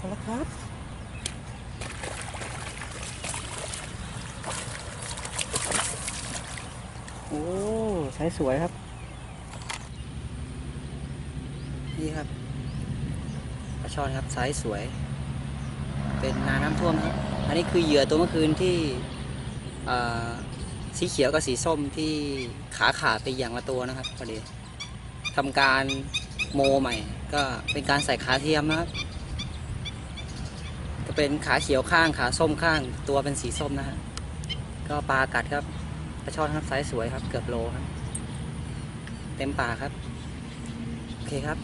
ครับโอ้สายสวยครับ นี่ครับปลาช่อนครับไซส์สวย เป็นนาน้ำท่วมครับ อันนี้คือเหยื่อตัวเมื่อคืนที่สีเขียวกับสีส้มที่ขาขาดไปอย่างละตัวนะครับพอดีทำการโมใหม่ ก็เป็นการใส่ขาเทียมนะครับ เป็นขาเขียวข้างขาส้มข้าง ตัวเป็นสีส้มนะฮะก็ปลากัดครับปลาช่อนครับไซส์สวยครับ เกือบโลครับ เต็มปากครับ โอเคครับ